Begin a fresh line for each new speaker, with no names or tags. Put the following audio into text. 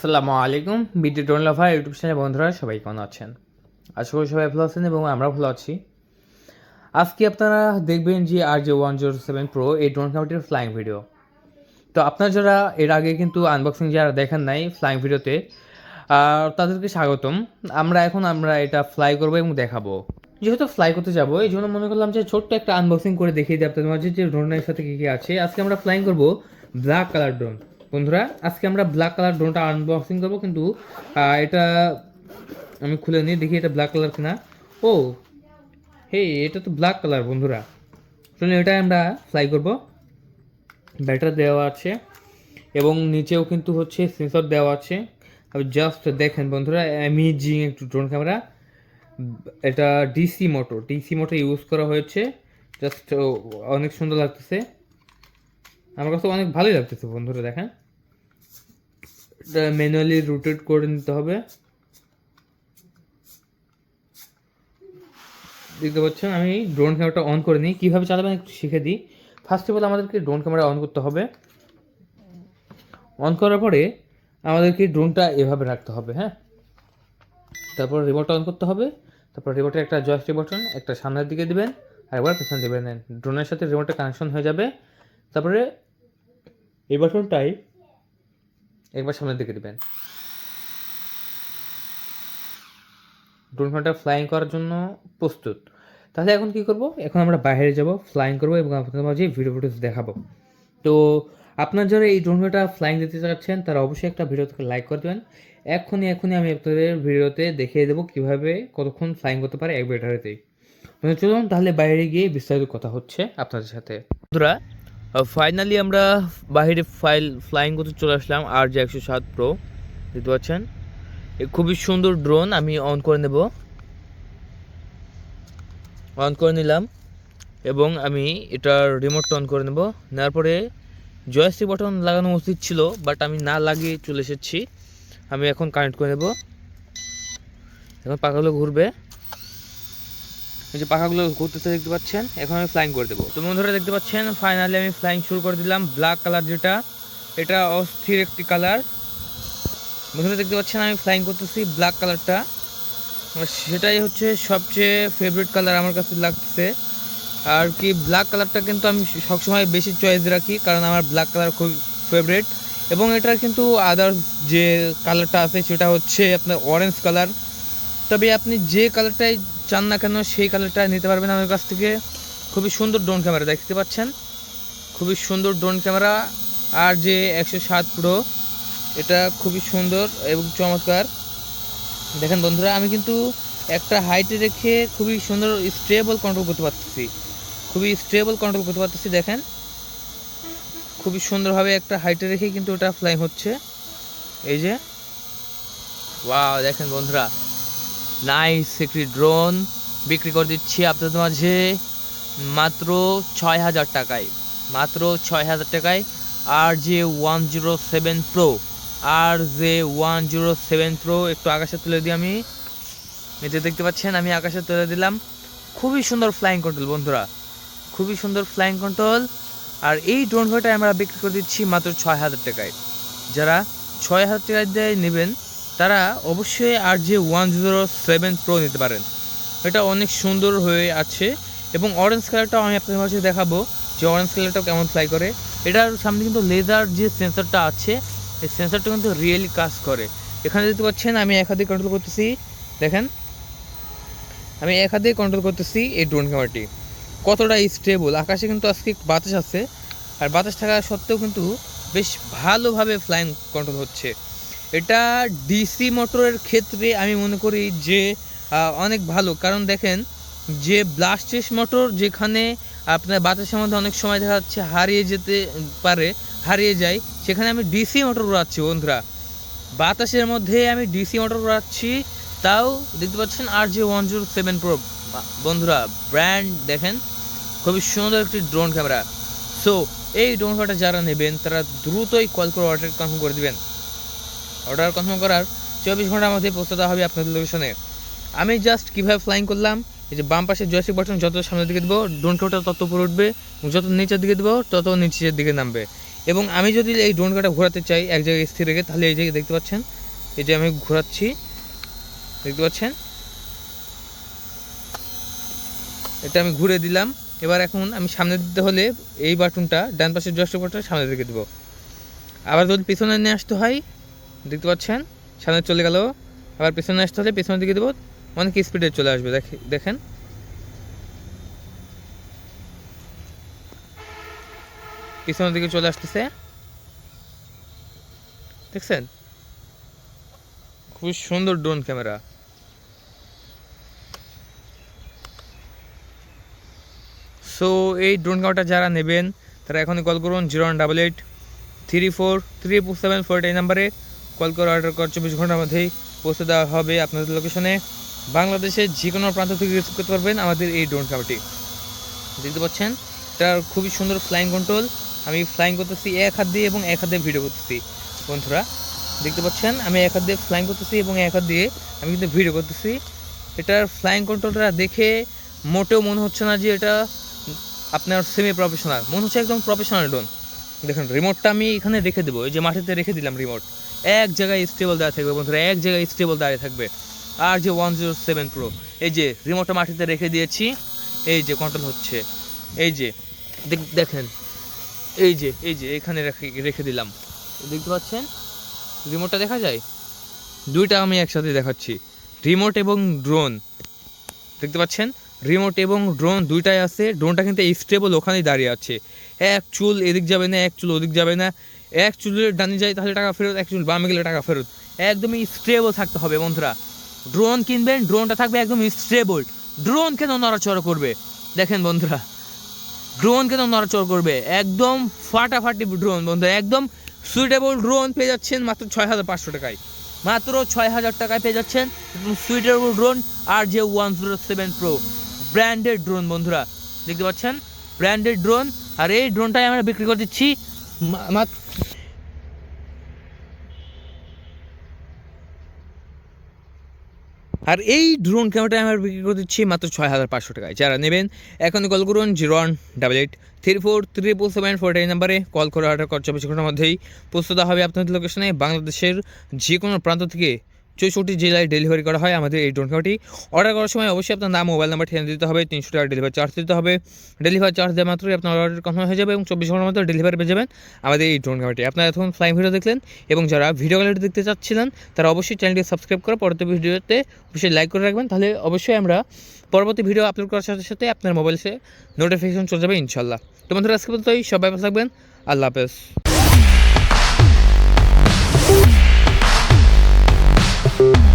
আসসালামু আলাইকুম ড্রোন লাভার YouTube channel বন্ধুরা, সবাই কেমন আছেন? আশা করি সবাই ভালো আছেন এবং আমরা ভালো আছি। আজকে আপনারা দেখবেন যে আর যে ওয়ান জিরো সেভেন প্রো এই ড্রোন ক্যামেরাটির ফ্লাইং ভিডিও তো আপনারা যারা এর আগে কিন্তু আনবক্সিং যারা দেখেন নাই ফ্লাইং ভিডিওতে তাদেরকে স্বাগতম। আমরা এখন আমরা এটা ফ্লাই করব এবং দেখাবো। যেহেতু ফ্লাই করতে যাব, এই জন্য মনে করলাম যে ছোট্ট একটা আনবক্সিং করে দেখিয়ে দিই আপনাদের মাঝে যে ড্রোনের সাথে কী কী আছে। আজকে আমরা ফ্লাইং করব ব্ল্যাক কালার ড্রোন বন্ধুরা, আজকে আমরা ব্ল্যাক কালার ড্রোনটা আনবক্সিং করব, কিন্তু এটা আমি খুলে নিই, দেখি এটা ব্ল্যাক কালার কিনা। ও হে এটা তো ব্ল্যাক কালার বন্ধুরা। চলুন এটা আমরা ফ্লাই করব। ব্যাটার দেওয়া আছে, এবং নিচেও কিন্তু হচ্ছে সেন্সর দেওয়া আছে। জাস্ট দেখেন বন্ধুরা অ্যামেজিং একটু ড্রোন ক্যামেরা এটা DC motor DC motor use করা হয়েছে। জাস্ট অনেক সুন্দর লাগতেছে। আমার কাছে অনেক ভালোই লাগতেছে বন্ধুরা, দেখেন। এটা ম্যানুয়ালি রোটেট করে নিতে হবে। দেখতে পাচ্ছেন, আমি ড্রোন ক্যামেরাটা অন করে নিই। কীভাবে চালাবেন একটু শিখে দিই। ফার্স্ট অফ অল আমাদেরকে ড্রোন ক্যামেরা অন করতে হবে। অন করার পরে আমাদেরকে ড্রোনটা এভাবে রাখতে হবে হ্যাঁ? তারপর রিমোটটা অন করতে হবে। তারপর রিমোটের একটা জয়স্টিক বাটন একটা সামনের দিকে দেবেন আর একবার পেছনে দিবেন। ড্রোনের সাথে রিমোটের কানেকশন হয়ে যাবে। তারপরে এই বাটনটাই একবার সামনের দিকে দিবেন। ড্রোন ফ্লাইং করার জন্য প্রস্তুত। তাহলে এখন কি করব? এখন আমরা বাইরে যাব ফ্লাইং করব এবং আপনাদের মাঝে ভিডিও ফুটেজ দেখাবো। তো আপনার যারা এই ড্রোন ক্যামেরাটা ফ্লাইং দিতে চাচ্ছেন, তারা অবশ্যই একটা ভিডিও থেকে লাইক করে দেবেন। এক্ষুনি এক্ষুনি আমি আপনাদের ভিডিওতে দেখিয়ে দেবো কীভাবে কতক্ষণ ফ্লাইং করতে পারে এক ব্যাটারিতেই চলুন তাহলে বাইরে গিয়ে বিস্তারিত কথা হচ্ছে আপনাদের সাথে। বন্ধুরা ফাইনালি আমরা বাইরে ফাইল ফ্লাইং করতে চলে আসলাম আর যে একশো সাত প্রো দেখতে পাচ্ছেন? খুবই সুন্দর ড্রোন আমি অন করে নেব। অন করে নিলাম, এবং আমি এটার রিমোটটা অন করে নেব। নেওয়ার পরে জয়স্টিক বটন লাগানো উচিত ছিল বাট আমি না লাগিয়ে চলে এসেছি। আমি এখন কানেক্ট করে নেব। এখন পাখাগুলো ঘুরবে। যে পাখাগুলো ঘুরতেছে দেখতে পাচ্ছেন, এখন আমি ফ্লাইং করে দেবো। তো বন্ধুরা দেখতে পাচ্ছেন ফাইনালি আমি ফ্লাইং শুরু করে দিলাম ব্ল্যাক কালার যেটা, এটা অস্থির একটি কালার বন্ধুরা দেখতে পাচ্ছেন, আমি ফ্লাইং করতেছি ব্ল্যাক কালারটা সেটাই হচ্ছে সবচেয়ে ফেভারিট কালার আমার কাছে লাগছে আর কি ব্ল্যাক কালারটা কিন্তু আমি সবসময় বেশি চয়েস রাখি, কারণ আমার ব্ল্যাক কালার খুব ফেভারিট এবং এটার কিন্তু আদার্স যে কালারটা আছে, সেটা হচ্ছে আপনার অরেঞ্জ কালার তবে আপনি যে কালারটাই চান না কেন সেই কালারটা নিতে পারবেন আমার কাছ থেকে। খুবই সুন্দর ড্রোন ক্যামেরা দেখতে পাচ্ছেন? খুবই সুন্দর ড্রোন ক্যামেরা আর যে একশো সাত প্রো এটা খুবই সুন্দর এবং চমৎকার। দেখেন বন্ধুরা, আমি কিন্তু একটা হাইটে রেখে খুবই সুন্দর স্টেবল কন্ট্রোল করতে পারতেছি। খুবই স্টেবল কন্ট্রোল করতে পারতেছি, দেখেন। খুবই সুন্দরভাবে একটা হাইটে রেখে কিন্তু ওটা ফ্লাইং হচ্ছে। এই যে ওয়াও দেখেন বন্ধুরা। নাইস একটি ড্রোন বিক্রি করে দিচ্ছি আপনাদের মাঝে মাত্র ছয় হাজার টাকায়, মাত্র ছয় হাজার টাকায় আর যে ওয়ান জিরো সেভেন প্রো আর যে ওয়ান জিরো সেভেন প্রো একটু আকাশে তুলে দিই আমি। যে দেখতে পাচ্ছেন, আমি আকাশে তুলে দিলাম। খুবই সুন্দর ফ্লাইং কন্ট্রোল বন্ধুরা, খুবই সুন্দর ফ্লাইং কন্ট্রোল আর এই ড্রোন ভয়টা আমরা বিক্রি করে দিচ্ছি মাত্র ছয় হাজার টাকায়। যারা ছয় হাজার টাকা দিয়ে, নেবেন। তারা অবশ্যই আর যে ওয়ান জিরো সেভেন প্রো নিতে পারেন। এটা অনেক সুন্দর হয়ে আছে এবং অরেঞ্জ কালারটাও আমি আপনাদের মাঝে দেখাবো যে অরেঞ্জ কালারটাও কেমন ফ্লাই করে। এটার সামনে কিন্তু লেজার যে সেন্সরটা আছে, এই সেন্সরটা কিন্তু রিয়েলি কাজ করে। এখানে দেখতে পাচ্ছেন, আমি এক কন্ট্রোল করতেছি। দেখেন, আমি এক কন্ট্রোল করতেছি এই ড্রোন ক্যামেরাটি কতটা স্টেবল আকাশে কিন্তু আজকে বাতাস আছে। আর বাতাস থাকা সত্ত্বেও কিন্তু বেশ ভালোভাবে ফ্লাইং কন্ট্রোল হচ্ছে। এটা ডিসি মোটরের ক্ষেত্রে আমি মনে করি যে অনেক ভালো। কারণ দেখেন, যে ব্লাস্টেস মোটর যেখানে আপনার বাতাসের মধ্যে অনেক সময় দেখা যাচ্ছে হারিয়ে যেতে পারে, হারিয়ে যায়, সেখানে আমি ডিসি মোটর উড়াচ্ছি, বন্ধুরা। বাতাসের মধ্যে আমি ডিসি মোটর উড়াচ্ছি, তাও দেখতে পাচ্ছেন আর যে ওয়ান জিরো সেভেন প্রো বন্ধুরা ব্র্যান্ড দেখেন, খুবই সুন্দর একটি ড্রোন ক্যামেরা সো এই ড্রোন ক্যামেরাটা যারা নেবেন, তারা দ্রুতই কল করে অর্ডার কনফার্ম করে দিবেন। অর্ডার কনফার্ম করার চব্বিশ ঘণ্টার মধ্যে পৌঁছে দেওয়া হবে আপনাদের লোকেশনে। আমি জাস্ট কীভাবে ফ্লাইং করলাম, এই যে বাম পাশে জয়স্টিক বাটন যত সামনের দিকে দেবো ড্রোন ক্যামেরাটা তত উপরে উঠবে যত নিচের দিকে দেবো, তত নিচের দিকে নামবে। এবং আমি যদি এই ড্রোন কাটা ঘোরাতে চাই, এক জায়গায় স্থির রেখে, তাহলে এই জায়গায় দেখতে পাচ্ছেন, এই যে আমি ঘোরাচ্ছি, দেখতে পাচ্ছেন? এটা আমি ঘুরে দিলাম। এবার এখন আমি সামনে দিতে হলে এই বাটনটা ডান পাশের জয়স্টিক বাটনটা সামনে দিকে দেবো। আবার যদি পিছনে নিয়ে আসতে হয় দেখতে পাচ্ছেন? সামনে চলে গেল। আবার পিছনে আসতে হলে পিছনের দিকে দেবো। অনেক স্পিডে চলে আসবে, দেখে দেখেন। পিছনের দিকে চলে আসতেছে। দেখছেন? খুবই সুন্দর ড্রোন ক্যামেরা সো এই ড্রোন ক্যামেরাটা যারা নেবেন, তারা এখনই কল করুন zero one double eight three four three seven four এই নাম্বারে কল করে অর্ডার কর চব্বিশ ঘণ্টার মধ্যেই পৌঁছে দেওয়া হবে আপনাদের লোকেশনে বাংলাদেশের যে কোনো প্রান্ত থেকে রিসিভ করতে পারবেন আমাদের এই ড্রোন ক্যামেরাটি দেখতে পাচ্ছেন এটার খুবই সুন্দর ফ্লাইং কন্ট্রোল আমি ফ্লাইং করতেছি এক হাত দিয়ে এবং এক হাত দিয়ে ভিডিও করতেছি। বন্ধুরা, দেখতে পাচ্ছেন, আমি এক হাত দিয়ে ফ্লাইং করতেছি এবং এক হাত দিয়ে আমি কিন্তু ভিডিও করতেছি। এটার ফ্লাইং কন্ট্রোলটা দেখে মোটেও মনে হচ্ছে না যে এটা আপনার সেমি প্রফেশনাল মনে হচ্ছে একদম প্রফেশনাল ড্রোন দেখেন রিমোটটা আমি এখানে রেখে দেবো। এই যে মাটিতে রেখে দিলাম রিমোট এক জায়গায় স্টেবল দাঁড়িয়ে থাকবে বন্ধুরা, এক জায়গায় স্টেবল দাঁড়িয়ে থাকবে। আর যে ওয়ান জিরো সেভেন প্রো এই যে রিমোটটা মাটিতে রেখে দিয়েছি, এই যে কন্ট্রোল হচ্ছে, এই যে, দেখ- দেখেন, এই যে এই যে, এখানে রেখে রেখে দিলাম। দেখতে পাচ্ছেন? রিমোটটা দেখা যায়? দুইটা আমি একসাথে দেখাচ্ছি। রিমোট এবং ড্রোন দেখতে পাচ্ছেন? রিমোট এবং ড্রোন দুইটাই আছে ড্রোনটা কিন্তু স্টেবল ওখানেই দাঁড়িয়ে আছে। এক চুল এদিক যাবে না, এক চুল ওদিক যাবে না। এক চুলের ডানি যায়, তাহলে টাকা ফেরত, এক চুল বামে গেলে টাকা ফেরত। একদমই স্টেবল থাকতে হবে বন্ধুরা। ড্রোন কিনবেন ড্রোনটা থাকবে একদম স্টেবল ড্রোন কেন নড়াচড়া করবে? দেখেন বন্ধুরা ড্রোন কেন নড়াচড়া করবে? একদম ফাটাফাটি ড্রোন বন্ধুরা, একদম সুইটেবল ড্রোন পেয়ে যাচ্ছেন মাত্র ছয় হাজার পাঁচশো টাকায়। মাত্র ছয় হাজার টাকায় পেয়ে যাচ্ছেন সুইটেবল ড্রোন আর যে one zero seven pro branded drone বন্ধুরা, দেখতে পাচ্ছেন? ব্র্যান্ডেড ড্রোন আর এই ড্রোনটাই আমরা বিক্রি করে দিচ্ছি মাত্র আর এই ড্রোন ক্যামেরাটা আমরা বিক্রি করে দিচ্ছি মাত্র ছয় হাজার পাঁচশো টাকায়। যারা নেবেন এখন কল করুন zero one double eight three four triple seven four এই নাম্বারে। কল করে অর্ডার করার চব্বিশ ঘণ্টার মধ্যেই প্রস্তুত হবে আপনাদের লোকেশনে বাংলাদেশের যে কোনো প্রান্ত থেকে চৌষট্টি জেলায় ডেলিভারি করা হয় আমাদের এই ড্রোন অর্ডার করার সময় অবশ্যই আপনার নাম মোবাইল নাম্বার ঠিকানা দিতে হবে, তিনশো টাকা ডেলিভারি চার্জ দিতে হবে। ডেলিভারি চার্জ দেওয়া মাত্রই আপনার অর্ডার কনফার্ম হয়ে যাবে এবং চব্বিশ ঘণ্টার মধ্যে ডেলিভারি পেয়ে যাবেন আমাদের এই ড্রোন আপনারা এখন ফ্লাইং ভিডিও দেখলেন এবং যারা ভিডিও গ্যালারি দেখতে চাচ্ছিলেন, তারা অবশ্যই চ্যানেলটি সাবস্ক্রাইব করে পরবর্তী ভিডিওতে অবশ্যই লাইক করে রাখবেন। তাহলে অবশ্যই আমরা পরবর্তী ভিডিও আপলোড করার সাথে সাথে আপনার মোবাইলে নোটিফিকেশন চলে যাবে ইনশাল্লাহ তো বন্ধুরা, আজকে পর্যন্তই। সবাই ভালো থাকবেন। আল্লাহ হাফেজ। Thank you.